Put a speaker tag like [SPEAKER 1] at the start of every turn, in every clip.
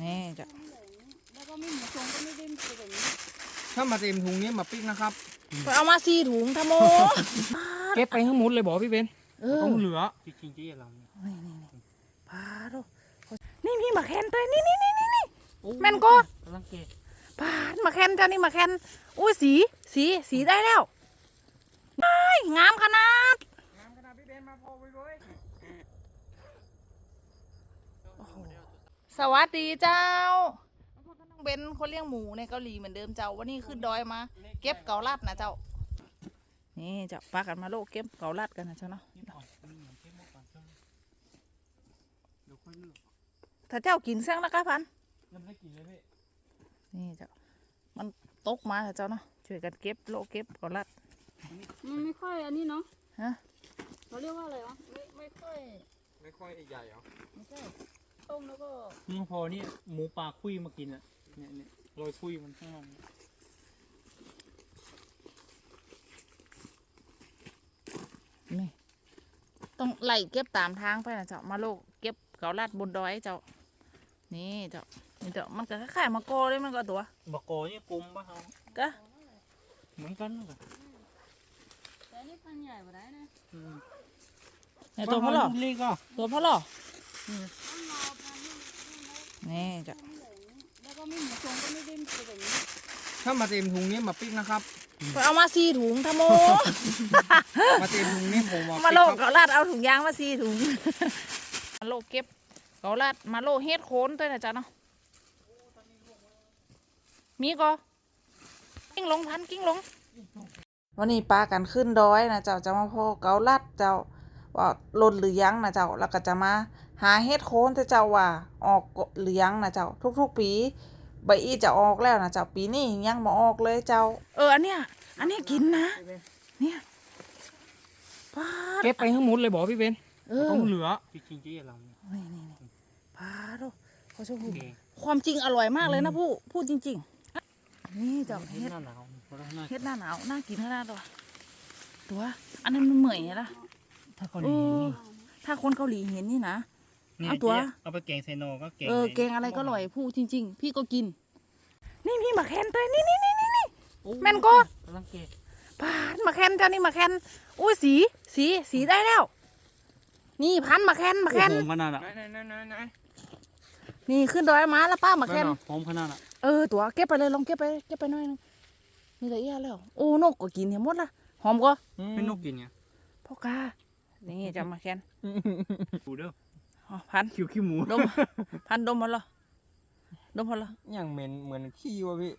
[SPEAKER 1] นี่จะ
[SPEAKER 2] แล้วก็ไม่หมูทรงก็ไม่ได้เป็นแบบนี้
[SPEAKER 3] ถ้ามาเต็มถุงนี้มาปิ๊กนะครับ
[SPEAKER 1] ไปเอามาสี่ถุงทะโม
[SPEAKER 3] เก็บไปทั้งหมดเลยบอกพี่เบน
[SPEAKER 1] เออ
[SPEAKER 3] ต้องเหลือจริงๆที่เราเนี่ย
[SPEAKER 1] นี่นี่นี่พาโดนี่มีหมาแคนตัวนี่นี่นี่นี่นี่แม่นก็
[SPEAKER 3] กำลังเกะ
[SPEAKER 1] พาดหมาแคนเจ้านี่หมาแคนอุ้ยสีสีสีได้แล้วได้งามขนาด
[SPEAKER 3] งามขนาดพี่เบนมาพอไว้เลย
[SPEAKER 1] สวัสดีเจ้าน้องเบนคนเลี้ยงหมูในเกาหลีเหมือนเดิมเจ้าวันนี้ขึ้นดอยมา เก็บเกาลัดนะเจ้า นี่เจ้าปากันมาโลกเก็บเกาลัดกันนะเจ้าเนาะ
[SPEAKER 3] นี่ก่อนนี่เก็บหมดก่อนเจ้าเดี๋ยวค่อยเลือก
[SPEAKER 1] ถ้าเจ้ากินเสี่ยงแล้วก็พัน
[SPEAKER 3] ยังไม่ได้กินเลยพี่
[SPEAKER 1] นี่เจ้ามันตกมาเถอะเจ้าเนาะช่วยกันเก็บโลเก็บเกาลัด
[SPEAKER 2] มันไม่ค่อยอันนี้เนาะ
[SPEAKER 1] ฮะ
[SPEAKER 2] เราเรียกว่าอะไรวะไม่ไม่ค่อย
[SPEAKER 3] ไม่ค่อยใหญ่เหรอ
[SPEAKER 2] ไม่ใช่ ต้มแล้วก็
[SPEAKER 4] มึงพอนี่หมูปลาคุยมากินอะเนี่ยเนี่ยโรยคุยมันข้างนอกเนี่ย
[SPEAKER 1] นี่ต้องไล่เก็บตามทางไปนะเจ้ามาโลกเก็บเกาลัดบนดอยเจ้านี่เจ้านี่เจ้ามันก็คล้ายๆมะกอเลยมันก็ตัว
[SPEAKER 4] บักโกนี่กลมปะเขา
[SPEAKER 1] ก็
[SPEAKER 4] เหมือนกันเลย
[SPEAKER 2] แต่อันนี่พันใหญ่กว่าได้นะ
[SPEAKER 4] อืม
[SPEAKER 1] ในตัวพ่อหล่อ
[SPEAKER 4] เล็กอะ
[SPEAKER 1] ตัวพ่อหล่อ
[SPEAKER 2] ต้องรอพั นนี่
[SPEAKER 1] นี่เจ้า
[SPEAKER 2] แล้วก็ไม่หมูทรงก็ไม่ได้เป็นแบบนี้
[SPEAKER 3] ถ้ามาเต็มถุงนี้มาปิ๊กนะครับ
[SPEAKER 1] ไปเอามาสี่ถุงทะโม
[SPEAKER 3] มาเต็มถุงนี้ผมมา
[SPEAKER 1] มา
[SPEAKER 3] ปิ๊ก
[SPEAKER 1] โลก
[SPEAKER 3] ครับ
[SPEAKER 1] เกาลัดเอาถุงยางมาสี่ถุง มาโลกเก็บเกาลัดมาโลกเฮ็ดโคนด้วยนะจ๊ะเนาะ มีก็กิ้งลงพันกิ้งลง วันนี้ปลากันขึ้นดอยนะเจ้าจะมาพอเกาลัดเจ้าว่าหล่นหรือยังนะเจ้าแล้วก็จะมา หาเฮ็ดโคนแต่เจ้าว่าออกหรือยังนะเจ้าทุก ๆ ปีใบอีจะออกแล้วนะเจ้าปีนี้ยังมาออกเลยเจ้า เอออันเนี้ยอันเนี้ยกินนะ เนี่ยปลาด
[SPEAKER 3] เก็บไปทั้งหมดเลยบอกพี่เบน
[SPEAKER 1] เออ
[SPEAKER 3] ต้องเหลือ
[SPEAKER 4] จริงๆที่เราเนี่ย
[SPEAKER 1] นี่นี่นี่พาโดเขาชอบพูด
[SPEAKER 4] เก่ง
[SPEAKER 1] ความจริงอร่อยมากเลยนะผู้พูดจริง ๆ นี่เจ้า
[SPEAKER 4] เฮ็
[SPEAKER 1] เฮ็
[SPEAKER 4] ด
[SPEAKER 1] ด
[SPEAKER 4] หน้าหนาวเพราะว่าหน้า
[SPEAKER 1] เฮ็ดหน้าหนาวน่ากินขนาดตัวตัว อันนั้นมันเหมื่อยไงล่ะ
[SPEAKER 4] ถ้าเกาหลีนี่
[SPEAKER 1] ถ้าคนเกาหลีเห็นนี่นะ
[SPEAKER 4] เนี่ย
[SPEAKER 1] เอาตัว
[SPEAKER 4] นี่ยเอาไปแกงไซโนก็แกง
[SPEAKER 1] เออ
[SPEAKER 4] ลย
[SPEAKER 1] แกงอะไรก็อร่อยพูดจริง ๆ พี่ก็กิน นี่พี่มาแคนตัวนี่นี่นี่นี่นี่
[SPEAKER 4] โอ้
[SPEAKER 1] แม่นก็
[SPEAKER 4] กำลังเกะ
[SPEAKER 1] พันมาแคนเจ้านี่มาแคนอุ้ยสีสีสีได้แล้ว นี่พันมาแคนมา
[SPEAKER 4] โอ้
[SPEAKER 1] แคน
[SPEAKER 4] หอมขนาดอะ
[SPEAKER 3] ไหนไหนไหนไหน
[SPEAKER 1] นี่ขึ้นดอยมาแล้วป้ามาแคน
[SPEAKER 4] หอมขนาดอะ
[SPEAKER 1] เออตัวเก็บไปเลยลองเก็บไปเก็บไปหน่อยนึงนี่ละเอียดแล้ว โอ้นกก็กินเห็นหมดละหอมก็
[SPEAKER 3] เป็นนกกินเนี่ย
[SPEAKER 1] พ่อกานี่จะมาแคน
[SPEAKER 4] ดูเด้อ
[SPEAKER 1] อ๋อพัน
[SPEAKER 4] คิวขี้หมู
[SPEAKER 1] ดมพันดมพอละดมพอละ
[SPEAKER 3] อย่างเหม็นเหมือนขี้วะพี่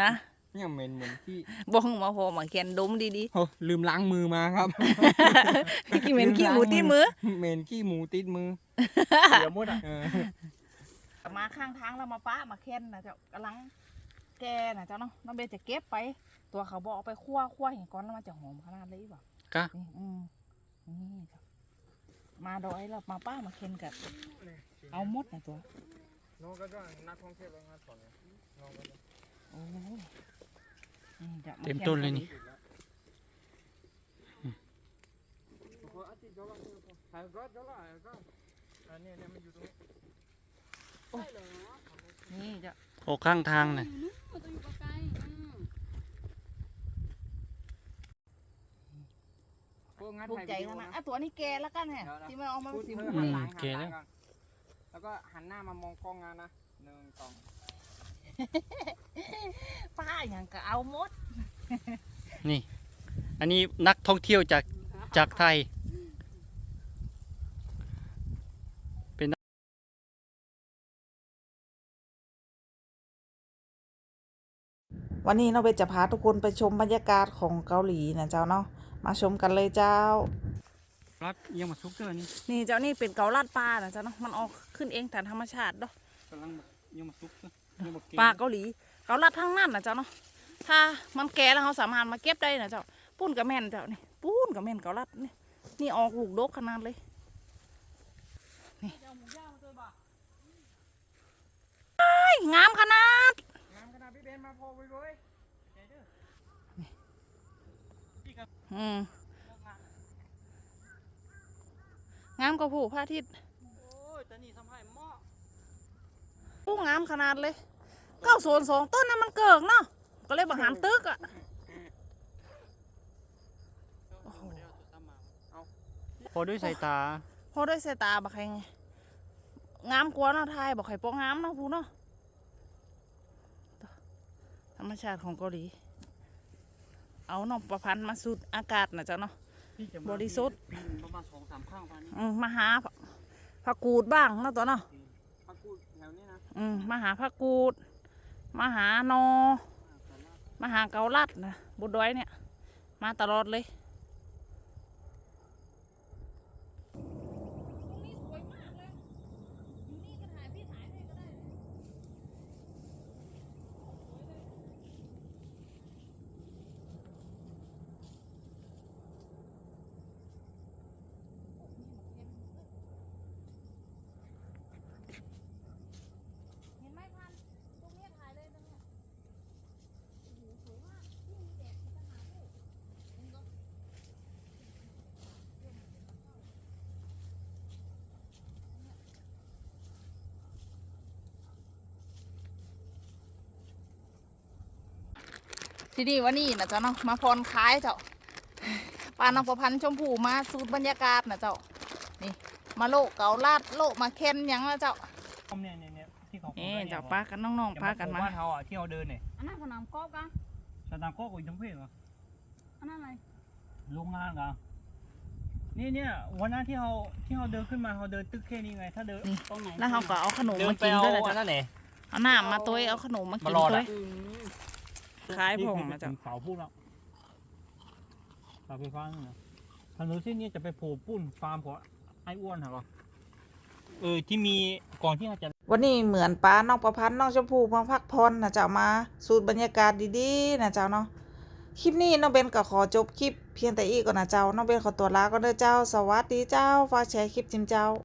[SPEAKER 1] นะ
[SPEAKER 3] อย่างเหม็นเหมือนขี้
[SPEAKER 1] บ้องมาพอมาแคนดมดี
[SPEAKER 3] โอ้ลืมล้างมือมาครับ
[SPEAKER 1] ๆกี่เหม็นขี้หมูตีมือ
[SPEAKER 3] เหม็นขี้หมูติดมือ
[SPEAKER 4] เดี๋ยวหมดอะ
[SPEAKER 3] เออ
[SPEAKER 1] มาข้างทางแล้วมาป้ามาแคนนะเจ้ากำลังแกนะเจ้าเนาะน้องเบสจะเก็บไป ตัวเขาบอกเอาไปคั่วคั่วเห็นก้อนแล้วมันจะหอมขนาดเลยบ่
[SPEAKER 3] กะ
[SPEAKER 1] นี่อืมนี่จ้ะ มาดอยแล้วมาป้ามาเคนกับเอาหมดนะตัว
[SPEAKER 3] น้องก็จะนักท่องเที่ยวงานสอนน้องก็จะ
[SPEAKER 1] โอ้ยนี่จะา
[SPEAKER 4] เต็มต้นเลยนี่
[SPEAKER 3] ถ่ายรถแล้วก็อันนี้เนี่ยมันอยู่ตรงนี้
[SPEAKER 1] นี่จะ
[SPEAKER 4] โอ้ข้างทางน่ะ
[SPEAKER 2] อยู่นู้นต้องอยู่ใกล้ๆอืม
[SPEAKER 3] พวกงั้น
[SPEAKER 1] ถูก
[SPEAKER 3] ถ่าย
[SPEAKER 1] ใจ
[SPEAKER 3] วิดี
[SPEAKER 1] นะ
[SPEAKER 3] โอ
[SPEAKER 1] นะอะตัวนี้แกแล้วกันเนี่ยที่มันเอามา
[SPEAKER 3] พูด
[SPEAKER 1] สิ
[SPEAKER 3] เพื่
[SPEAKER 1] มื
[SPEAKER 3] อ
[SPEAKER 1] อ
[SPEAKER 3] หันหลัง
[SPEAKER 4] โอเค
[SPEAKER 3] หันห
[SPEAKER 4] แล้
[SPEAKER 3] ลั
[SPEAKER 4] ว
[SPEAKER 3] งก่อนแล้วก็หันหน้ามามองกล้องงานนะหนึ่งสอง
[SPEAKER 1] ป้าอย่างก็เอาหมด
[SPEAKER 4] นี่ อันนี้นักท่องเที่ยวจากจากไทย
[SPEAKER 1] วันนี้เราเบจะพาทุกคนไปชมบรรยากาศของเกาหลีนะเจ้าเนาะ มาชมกันเลยเจ้า
[SPEAKER 4] รัดยังมาซุกเตอร์นี่
[SPEAKER 1] นี่เจ้านี่เป็นเกาลัดปลานะเจ้าเนาะมันออกขึ้นเองตามธรรมชาติเนาะ
[SPEAKER 4] กำลังแบบยังมาซุกเตอร์ยังมาเก่ง
[SPEAKER 1] ปลาเกาหลีเกาลัดทั้งนั้นนะเจ้าเนาะถ้ามันแก่แล้วเขาสามารถมาเก็บได้นะเจ้าปุ้นกับแม่นเจ้านี่ปุ้นกับแม่นเกาลัดนี่นี่ออกลูกดกขนาดเลยนี่ไอ้ยงามขนาด
[SPEAKER 3] งามขนาดพี่เบนมาพอไว้เลย
[SPEAKER 1] อืมงามกว่าผู้พระอาทิตย์
[SPEAKER 4] โอ้ยแต่นี่ทำให้หม้อ
[SPEAKER 1] ผู้งามขนาดเลยเก้าโซนสองต้นนั้นมันเกิกเนาะก็เลยบังหามตึกอะ
[SPEAKER 3] พอด้วยสายตา
[SPEAKER 1] พอด้วยสายตาบักใครไงงามกว่าเนาะไทยบอกใครโปงงามเนาะพูเนาะธรรมชาติของเกาหลี เอาเนาะประพันธ์มาสูดอากาศนะจ๊ะเนาะ
[SPEAKER 3] ที่จะ
[SPEAKER 1] บริสุทธิ์
[SPEAKER 3] ปีหนึ่งประมาณสองสามครั้งวันนี้
[SPEAKER 1] อืมมาหาผักกูดบ้างเนาะตัวเนาะ
[SPEAKER 3] พักกูดแถวนี้นะ
[SPEAKER 1] อืมมาหาผักกูด มาหานอ มาหาเกาลัดนะบุดด้อยเนี่ย มาตลอดเลย เห็นไหมพันตรงเนี้ยถ่ายเลยตรงเนี้ยโอ้โหสวยมากนี่มีแดดมีปัญหาด้วยเห็นก็ ทีนี้วันนี้นะเจ้าเนาะมาพรคลายเจ้าปลาน้องประพันธ์ชมพูมาสูตรบรรยากาศนะเจ้านี่มาโลกเกาลาดโลกมาเค้นหยังนะเจ้า
[SPEAKER 4] เนี่ยเนี่ยเนี่ยที่เขา
[SPEAKER 1] นี่เจ้าป้ากันน้องๆพากันมา
[SPEAKER 4] บ้านเขาอะที่เขาเดินเนี่ย
[SPEAKER 2] อันนั้นขนมกอบกัน
[SPEAKER 4] สตางค์ก็กูยังเพ่งอะ
[SPEAKER 2] อันนั้นอะไร
[SPEAKER 4] โรงงานกันนี่เนี่ยวันนั้นที่เขาที่เขาเดินขึ้นมาเขาเดินตึกแค่นี้ไง ถ้าเดิน
[SPEAKER 2] ตรงไหน
[SPEAKER 1] แล้วเขาก็เอาขนม
[SPEAKER 4] เดิน
[SPEAKER 1] มา
[SPEAKER 4] ไป
[SPEAKER 1] กิน
[SPEAKER 4] เอา
[SPEAKER 1] ด้วยนะ
[SPEAKER 4] อั
[SPEAKER 1] จ๊ะ
[SPEAKER 4] นนั้นไหน
[SPEAKER 1] เอาน้ำมาตัวเอาขนมมากิน
[SPEAKER 4] มารอ
[SPEAKER 1] ด้ว
[SPEAKER 4] น่ะ
[SPEAKER 1] ย
[SPEAKER 2] อืม
[SPEAKER 1] คล้ายผงนะจ๊ะ
[SPEAKER 4] เสาพูดแล้วเสาไฟฟ้านี่นะถนนเส้นนี้จะไปโผล่ปุ้นฟาร์มของไอ้อ้วนเหรอเออที่มีก่อนที่เขาจะ
[SPEAKER 1] วันนี้เหมือนป้าน้องประพันธ์น้องชมพูมาพักผ่อนนะเจ้ามาสูตรบรรยากาศดีๆนะเจ้าเนาะคลิปนี้น้องเบนก็ขอจบคลิปเพียงแต่อีกก่อนนะเจ้าน้องเบนขอตัวลาก็เด้อเจ้า สวัสดีเจ้าฝากแชร์คลิปจิมเจ้า